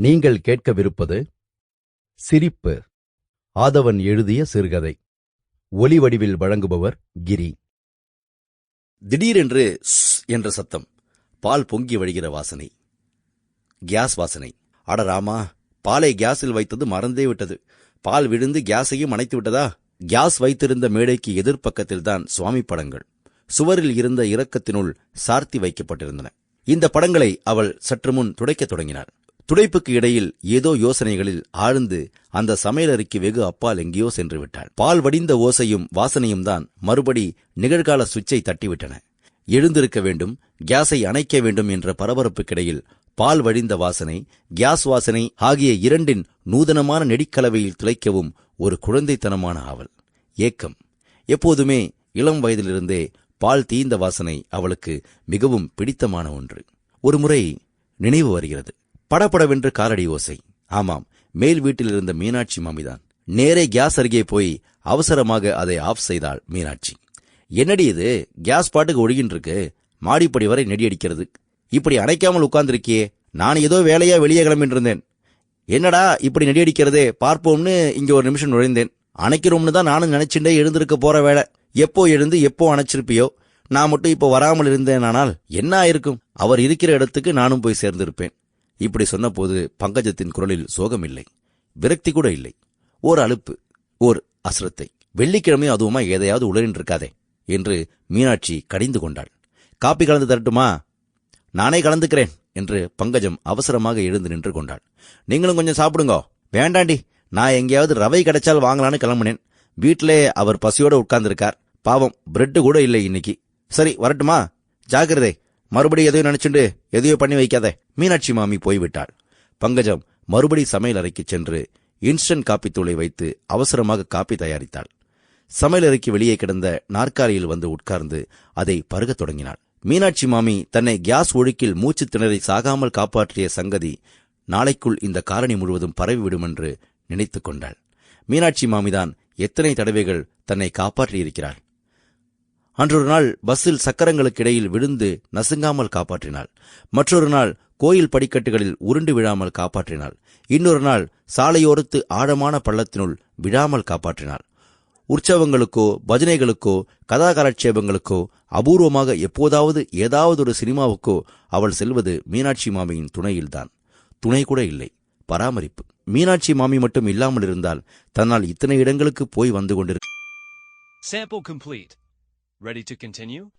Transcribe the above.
நீங்கள் கேட்கவிருப்பது சிரிப்பு. ஆதவன் எழுதிய சிறுகதை. ஒலி வடிவில் வழங்குபவர் கிரி. திடீரென்று ஸ் என்ற சத்தம். பால் பொங்கி வழிகிற வாசனை. கேஸ் வாசனை. அட ராமா பாலை கேஸில் வைத்தது மறந்தே விட்டது. பால் விழுந்து கேஸையும் அணைத்து விட்டதா? கேஸ் வைத்திருந்த மேடைக்கு எதிர்ப்பக்கத்தில்தான் சுவாமி படங்கள். சுவரில் இருந்த இரக்கத்தினுள் சார்த்தி வைக்கப்பட்டிருந்தன. இந்த படங்களை அவள் சற்று முன் துடைக்கத் தொடங்கினாள். துடைப்புக்கு இடையில் ஏதோ யோசனைகளில் ஆழ்ந்து அந்த சமையலறைக்கு வெகு அப்பால் எங்கேயோ சென்று விட்டாள். பால் வடிந்த ஓசையும் வாசனையும் தான் மறுபடி நிகழ்கால சுவிட்சை தட்டிவிட்டன. எழுந்திருக்க வேண்டும் கேஸை அணைக்க வேண்டும் என்ற பரபரப்புக்கிடையில் பால் வழிந்த வாசனை கேஸ் வாசனை ஆகிய இரண்டின் நூதனமான நெடிக்கலவையில் துளைக்கவும் ஒரு குழந்தைத்தனமான ஆவல். ஏக்கம். எப்போதுமே இளம் வயதிலிருந்தே பால் தீந்த வாசனை அவளுக்கு மிகவும் பிடித்தமான ஒன்று. ஒருமுறை நினைவு வருகிறது. படப்படவென்று காலடி ஓசை. ஆமாம் மேல் வீட்டில் இருந்த மீனாட்சி மாமிதான். நேரே கேஸ் அருகே போய் அவசரமாக அதை ஆஃப் செய்தாள் மீனாட்சி. என்னடி இது? கேஸ் பாட்டுக்கு ஒழுகின்னு இருக்கு மாடிப்படி வரை நெடியடிக்கிறது. இப்படி அணைக்காமல் உட்கார்ந்திருக்கியே. நான் ஏதோ வேலையா வெளியே கிளம்பின்றிருந்தேன். என்னடா இப்படி நெடியடிக்கிறதே? பார்ப்போம்னு இங்க ஒரு நிமிஷம் நுழைந்தேன். அணைக்கிறோம்னு தான் நானும் நினைச்சுட்டே எழுந்திருக்க போற வேலை. எப்போ எழுந்து எப்போ அணைச்சிருப்பியோ? நான் மட்டும் இப்போ வராமல் இருந்தேனானால் என்ன ஆயிருக்கும்? அவர் இருக்கிற இடத்துக்கு நானும் போய் சேர்ந்திருப்பேன். இப்படி சொன்னபோது பங்கஜத்தின் குரலில் சோகமில்லை விரக்தி கூட இல்லை. ஓர் அலுப்பு ஓர் அசுரத்தை வெள்ளிக்கிழமை அதுவுமா எதையாவது உளறின் இருக்காதே என்று மீனாட்சி கடிந்து கொண்டாள். காப்பி கலந்து தரட்டுமா? நானே கலந்துக்கிறேன் என்று பங்கஜம் அவசரமாக எழுந்து நின்று கொண்டாள். நீங்களும் கொஞ்சம் சாப்பிடுங்க. வேண்டாண்டி நான் எங்கேயாவது ரவை கிடைச்சால் வாங்கலான்னு கிளம்புனேன். வீட்டிலே அவர் பசியோட உட்கார்ந்திருக்கார். பாவம் பிரெட்டு கூட இல்லை இன்னைக்கு. சரி வரட்டுமா? ஜாக்கிரதை. மறுபடி எதையும் நினைச்சுண்டு எதையோ பண்ணி வைக்காத. மீனாட்சி மாமி போய்விட்டாள். பங்கஜம் மறுபடி சமையல் அறைக்கு சென்று இன்ஸ்டன்ட் காப்பி தூளை வைத்து அவசரமாக காப்பி தயாரித்தாள். சமையலறைக்கு வெளியே கிடந்த நாற்காலியில் வந்து உட்கார்ந்து அதை பருகத் தொடங்கினாள். மீனாட்சி மாமி தன்னை கியாஸ் ஒழுக்கில் மூச்சு திணறி சாகாமல் காப்பாற்றிய சங்கதி நாளைக்குள் இந்த காரணி முழுவதும் பரவிவிடும் என்று நினைத்துக் கொண்டாள். மீனாட்சி மாமிதான் எத்தனை தடவைகள் தன்னை காப்பாற்றியிருக்கிறாள். அன்றொரு நாள் பஸ்ஸில் சக்கரங்களுக்கு இடையில் விழுந்து நசுங்காமல் காப்பாற்றினாள். மற்றொரு நாள் கோயில் படிக்கட்டுகளில் உருண்டு விழாமல் காப்பாற்றினாள். இன்னொரு நாள் சாலையோரத்து ஆழமான பள்ளத்தினுள் விழாமல் காப்பாற்றினாள். உற்சவங்களுக்கோ பஜனைகளுக்கோ கதாகாலட்சேபங்களுக்கோ அபூர்வமாக எப்போதாவது ஏதாவது ஒரு சினிமாவுக்கோ அவள் செல்வது மீனாட்சி மாமியின் துணையில்தான். துணை கூட இல்லை பராமரிப்பு. மீனாட்சி மாமி மட்டும் இல்லாமல் இருந்தால் தன்னால் இத்தனை இடங்களுக்கு போய் வந்து கொண்டிருக்க Sample. Ready to continue?